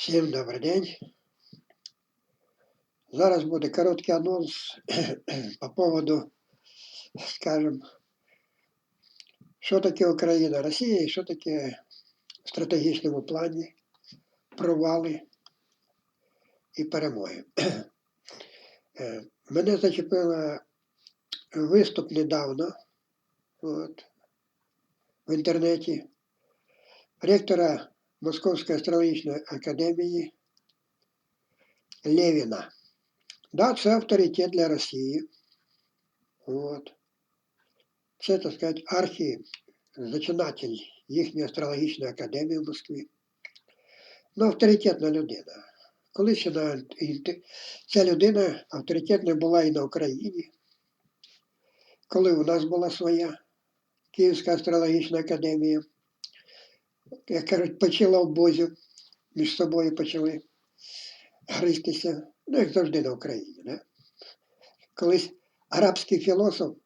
Всім добрий день. Зараз буде короткий анонс по поводу, скажем, що таке Україна, Росія і що таке в стратегічному плані провали і перемоги. Е, Мене зачепило виступ недавно от, в інтернеті ректора Московської астрологічної академії Левіна. Да, це авторитет для Росії. От. Це, так сказати, архі зачинатель їхньої астрологічної академії в Москві. Ну, авторитетна людина. Колись ця людина авторитетна була і на Україні, коли у нас була своя Київська астрологічна академія як кажуть, почала в бозі, між собою почали гристися, ну, як завжди на Україні. Да? Колись арабський філософ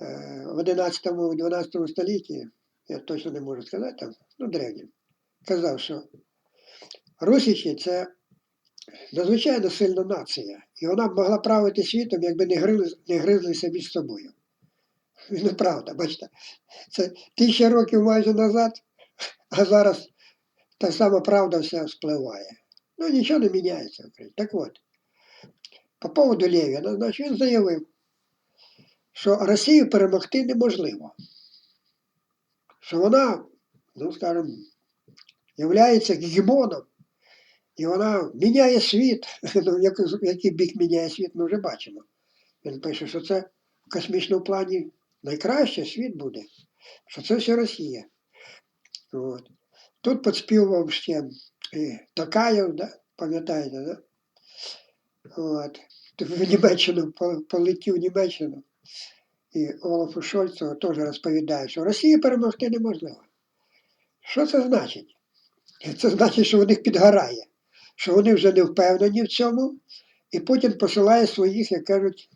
е, в 11-12 столітті, я точно не можу сказати там, ну, древнім, казав, що Русичі це надзвичайно сильна нація, і вона б могла правити світом, якби не, грили, не гризлися між собою. Ну, правда, бачите, це тисяча років майже назад а зараз та сама правда вся спливає. Ну, нічого не міняється. Так от, по поводу Левіна, значить, він заявив, що Росію перемогти неможливо. Що вона, ну скажімо, являється гегемоном, і вона міняє світ. Ну, який бік міняє світ, ми вже бачимо. Він пише, що це в космічному плані найкраще світ буде, що це все Росія. От. Тут підспівував ще і Токаєв, да? пам'ятаєте, да? От. В Німеччину полетів в Німеччину. І Олафу Шольцу теж розповідає, що Росію перемогти неможливо. Що це значить? Це значить, що у них підгорає, що вони вже не впевнені в цьому, і Путін посилає своїх, як кажуть,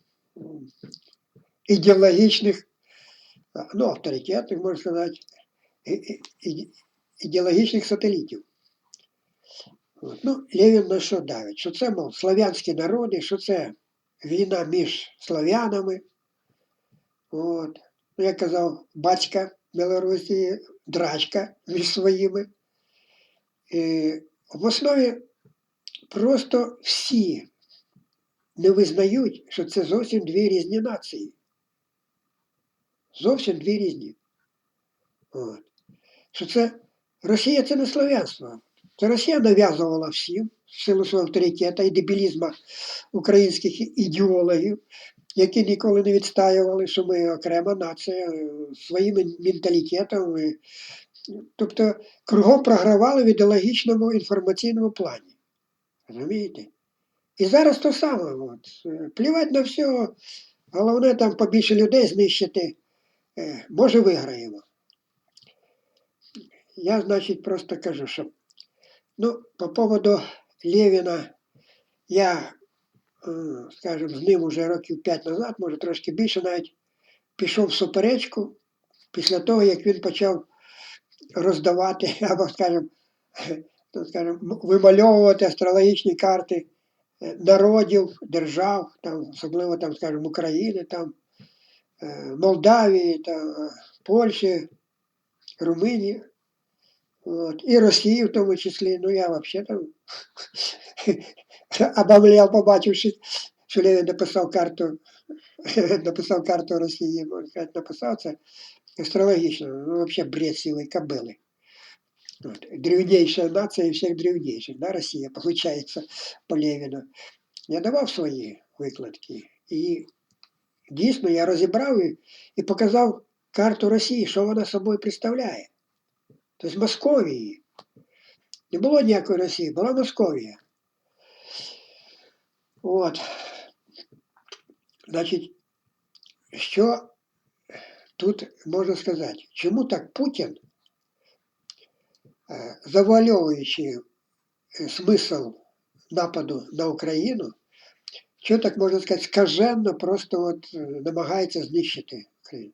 ідеологічних, ну, авторитетних, можна сказати, ідеологічних сателітів. От. Ну, Левін на що давить? Що це, мов, слав'янські народи, що це війна між слав'янами. От. Ну, як казав батька Білорусі, драчка між своїми. І в основі просто всі не визнають, що це зовсім дві різні нації. Зовсім дві різні. От. Що це Росія це не слав'янство. Це Росія нав'язувала всім силу свого авторитету і дебілізму українських ідеологів, які ніколи не відстаювали, що ми окрема нація е, своїм менталітетом. Тобто кругом програвали в ідеологічному інформаційному плані. Розумієте? І зараз то саме. От. е, Плівати на все, головне там побільше людей знищити. Е, Може виграємо. Я, значить, просто кажу, що ну, по поводу Левіна, я, е, скажімо, з ним уже років 5 назад, може трошки більше навіть, пішов в суперечку після того, як він почав роздавати, або, скажімо, ну, скажімо, вимальовувати астрологічні карти е, народів, держав, там, особливо там, скажімо, України, там, е, Молдавії, там, Польщі, Румунії. От. І Росії в тому числі. Ну я взагалі там обомлел, побачивши, що Левін написав карту, написав карту Росії, можна сказати, написав це астрологічно, ну взагалі бред силой кобили. Вот. Древнейшая нация всех древнейших, да, Росія, получается, по Левіну. Я давав свої викладки. І дійсно я розібрав і, і показав карту Росії, що вона собою представляє. Тобто Московії. Не було ніякої Росії, була Московія. От. Значить, що тут можна сказати? Чому так Путін, е, завуальовуючи е, смисл нападу на Україну, що так можна сказати, скаженно просто от е, намагається знищити Україну?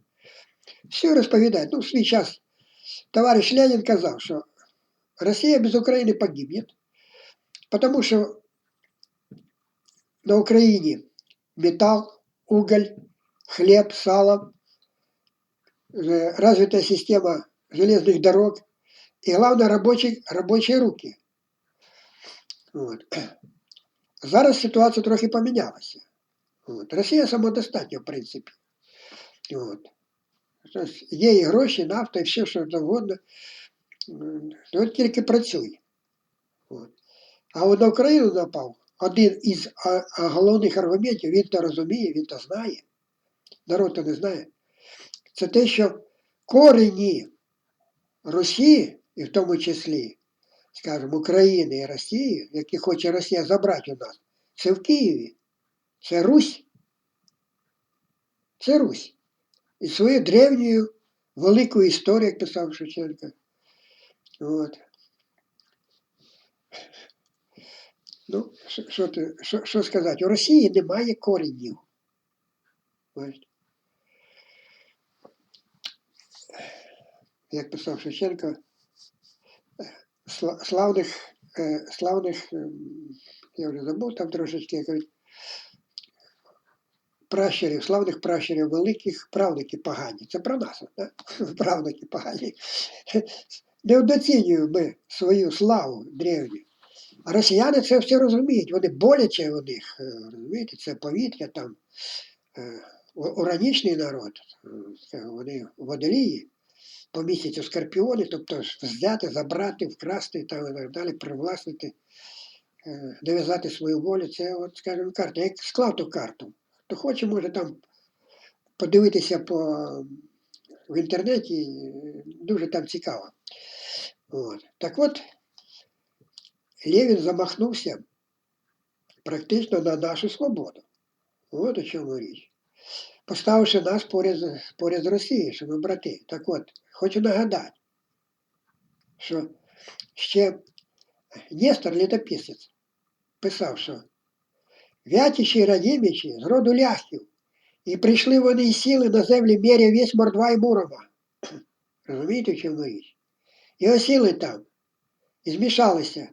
Все розповідає. Ну, в свій час товариш Ленін казав, що Росія без України погибнет, Тому що на Україні металл, уголь, хлеб, сало, э, развитая система железных дорог и, главное, рабочие, рабочие руки. От. Зараз ситуація трохи помінялася. От. Росія самодостатня, в принципі. От. Є і гроші, нафта, і все, що завгодно. Ну, тільки працює. От. А от на Україну напав один із головних аргументів, він то розуміє, він то знає. Народ то не знає. Це те, що корені Росії, і в тому числі, скажімо, України і Росії, які хоче Росія забрати у нас, це в Києві. Це Русь. Це Русь. І своєю древньою великою історією, як писав Шевченко. От. Ну, що- що, що, сказати? У Росії немає коренів. Як писав Шевченко, славних, е, славних, ем, я вже забув там трошечки, як пращурів, славних пращурів великих, правники погані. Це про нас, да? правники погані. Не недооцінюємо ми свою славу древню. А росіяни це все розуміють. Вони боляче у них, е, розумієте, це повітря там. е, Уранічний народ, е, вони водолії, по місяцю скорпіони, тобто взяти, забрати, вкрасти там, і так далі, привласнити, е, нав'язати свою волю. Це, от, скажімо, карта. Я склав ту карту. Хто хоче, може там подивитися по, в інтернеті, дуже там цікаво. От. Так от, Левін замахнувся практично на нашу свободу. От у чому річ. Поставивши нас поряд, поряд з Росією, що ми брати. Так от, хочу нагадати, що ще Нестор літописець писав, що Вятичі і Радімічі з роду ляхів, і прийшли вони і сіли на землі міря весь Мордва і Мурома. Розумієте, в чому річ? І осіли там, і змішалися.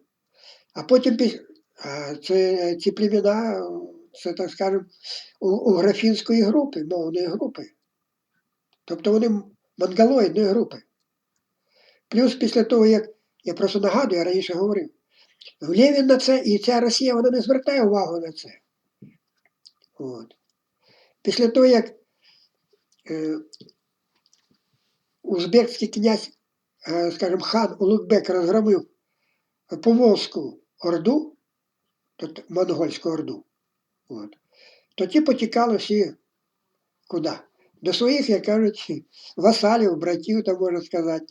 А потім це, ці племена, це, так скажемо, у, у графінської групи, мовної групи. Тобто вони м- монголоїдної групи. Плюс після того, як я просто нагадую, я раніше говорив, Левін на це, і ця Росія вона не звертає увагу на це. От. Після того, як е, узбекський князь, е, скажімо, хан Улугбек розгромив Поволзьку Орду, тобто монгольську Орду, от, то ті потікали всі куди? До своїх, як кажуть, васалів, братів, там можна сказати,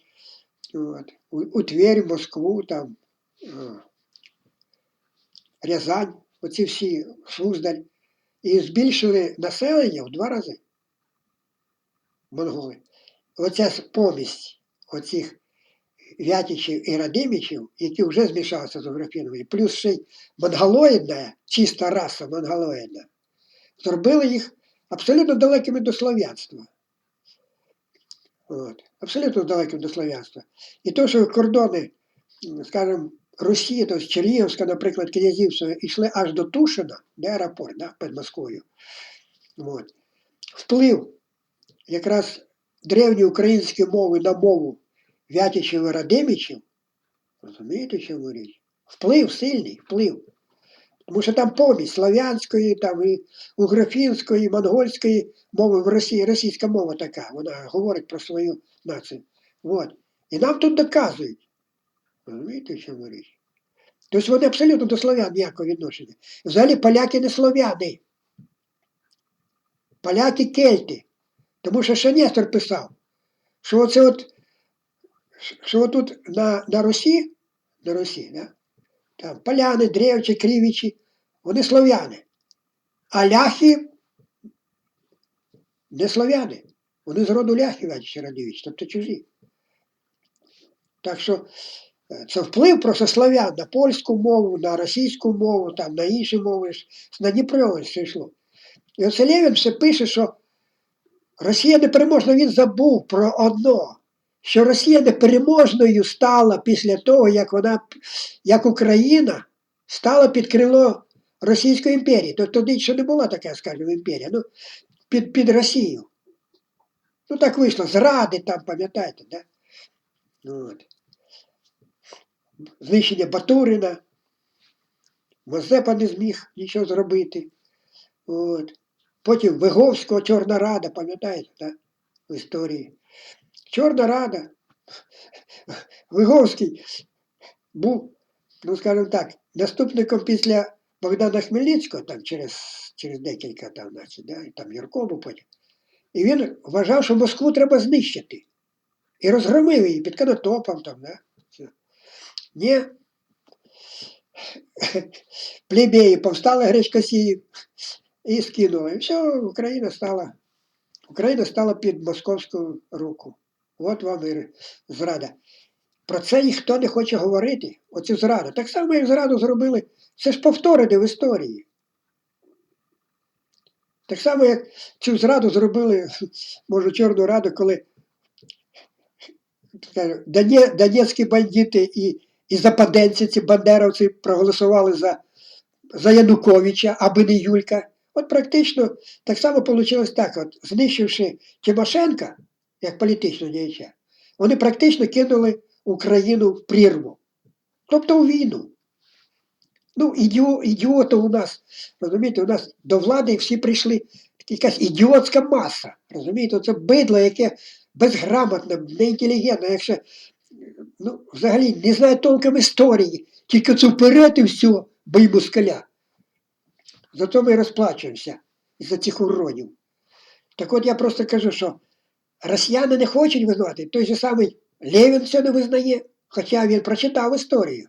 от, у, у Тверь, Москву, там, е, Рязань, оці всі Суздаль, і збільшили населення в два рази. Монголи. Оця помість оцих Вятичів і Радимичів, які вже змішалися з Аграфінами, плюс ще й монголоїдна, чиста раса монголоїдна, зробили їх абсолютно далекими до слав'янства. От. Абсолютно далекими до слав'янства. І то, що кордони, скажімо, Росії, тобто Чернігівська, наприклад, князівство, йшли аж до Тушина, де аеропорт, да, під Москвою. От. Вплив якраз древньої української мови на мову Вятичів і Радимичів, розумієте, чому річ? Вплив сильний, вплив. Тому що там помість слав'янської, там і угрофінської, і монгольської мови в Росії, російська мова така, вона говорить про свою націю. От. І нам тут доказують. Розумієте, в чому річ? Тобто вони абсолютно до слов'ян ніякого відношення. Взагалі поляки не слов'яни. Поляки кельти. Тому що ще Нестор писав, що оце от, що тут на, на Русі, на Русі, да? там поляни, древчі, крівічі, вони слов'яни. А ляхи не слов'яни. Вони з роду ляхів, Радівич, тобто чужі. Так що це вплив просто славян на польську мову, на російську мову, там, на інші мови, на Дніпро все йшло. І оце Левін все пише, що Росія непереможна, він забув про одно, що Росія непереможною стала після того, як вона, як Україна стала під крило Російської імперії. То тоді ще не була така, скажімо, імперія. Ну, під, під Росію. Ну так вийшло, зради там, пам'ятаєте, да? От. Знищення Батурина. Мазепа не зміг нічого зробити. От. Потім Виговського Чорна Рада, пам'ятаєте, да? в історії. Чорна Рада. Виговський був, ну скажімо так, наступником після Богдана Хмельницького, там через, через декілька там, значить, да, і там Юрко був потім. І він вважав, що Москву треба знищити. І розгромив її під Конотопом там, да. Ні. Плебеї повстали гречкосії і скинули. І все, Україна стала. Україна стала під московську руку. От вам і зрада. Про це ніхто не хоче говорити, оцю зраду. Так само, як зраду зробили, це ж повторити в історії. Так само, як цю зраду зробили, може, Чорну Раду, коли донецькі бандити і, і западенці, ці бандеровці проголосували за, за Януковича, аби не Юлька. От практично так само вийшло так, от, знищивши Тимошенка, як політичного діяча, вони практично кинули Україну в прірву. Тобто у війну. Ну, ідіо, ідіотів у нас, розумієте, у нас до влади всі прийшли якась ідіотська маса. Розумієте, це бидло, яке безграмотне, неінтелігентне, якщо ну, взагалі не знає толком історії, тільки це вперед і все. Зато ми розплачуємося за цих уродів. Так от я просто кажу, що росіяни не хочуть визнавати. Той же самий Левін це не визнає, хоча він прочитав історію.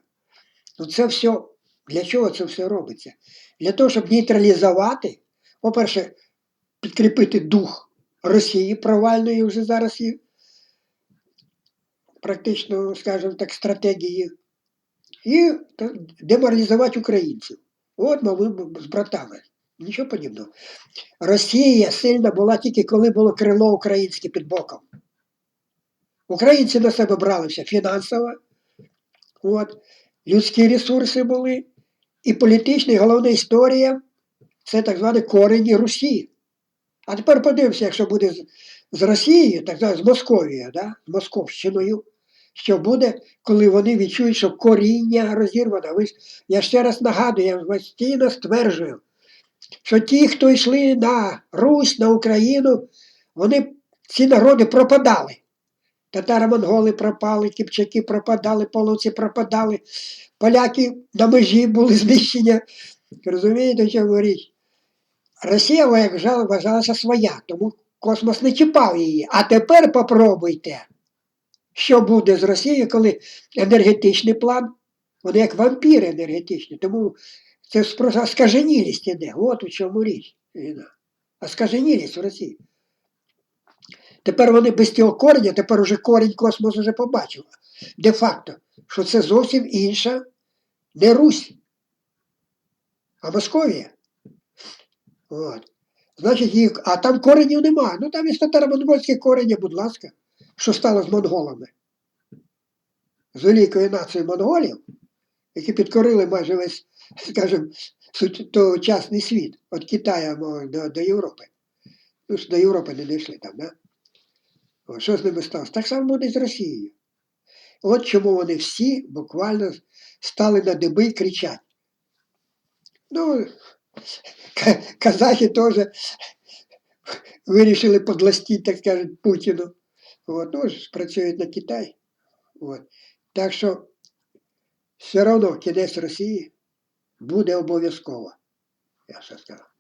Ну це все, для чого це все робиться? Для того, щоб нейтралізувати, по-перше, підкріпити дух Росії провальної вже зараз і практично, скажімо так, стратегії, і деморалізувати українців. От ми з братами. Нічого подібного. Росія сильна була тільки коли було крило українське під боком. Українці на себе бралися фінансово, от, людські ресурси були, і політична, і головна історія це так звані корені Русі. А тепер подивимося, якщо буде з, з Росією, так звані з Московією, да? з Московщиною, що буде, коли вони відчують, що коріння розірвано. Ви ж, я ще раз нагадую, я постійно стверджую, що ті, хто йшли на Русь, на Україну, вони, ці народи пропадали. Татаро-монголи пропали, кіпчаки пропадали, половці пропадали, поляки на межі були знищення. Розумієте, що говорить? Росія вважалася своя, тому космос не чіпав її. А тепер попробуйте, що буде з Росією, коли енергетичний план, вони як вампіри енергетичні, тому це просто скаженілість іде. От у чому річ. Іна. А скаженілість в Росії. Тепер вони без цього кореня, тепер уже корінь космос вже побачив. Де-факто, що це зовсім інша не Русь, а Московія. От. Значить, їх, а там коренів немає. Ну там є татаро-монгольське корення, будь ласка, що стало з монголами. З великою нацією монголів, які підкорили майже весь, скажімо, тогочасний світ, від Китаю до, до Європи. Ну, до Європи не дійшли там, да? О, що з ними сталося? Так само буде з Росією. От чому вони всі буквально стали на деби і кричать. Ну, казахи теж вирішили подластити, так скажуть, Путіну. От, ну, працюють на Китай. От. Так що все одно кінець Росії буде обов'язково. Я все сказав.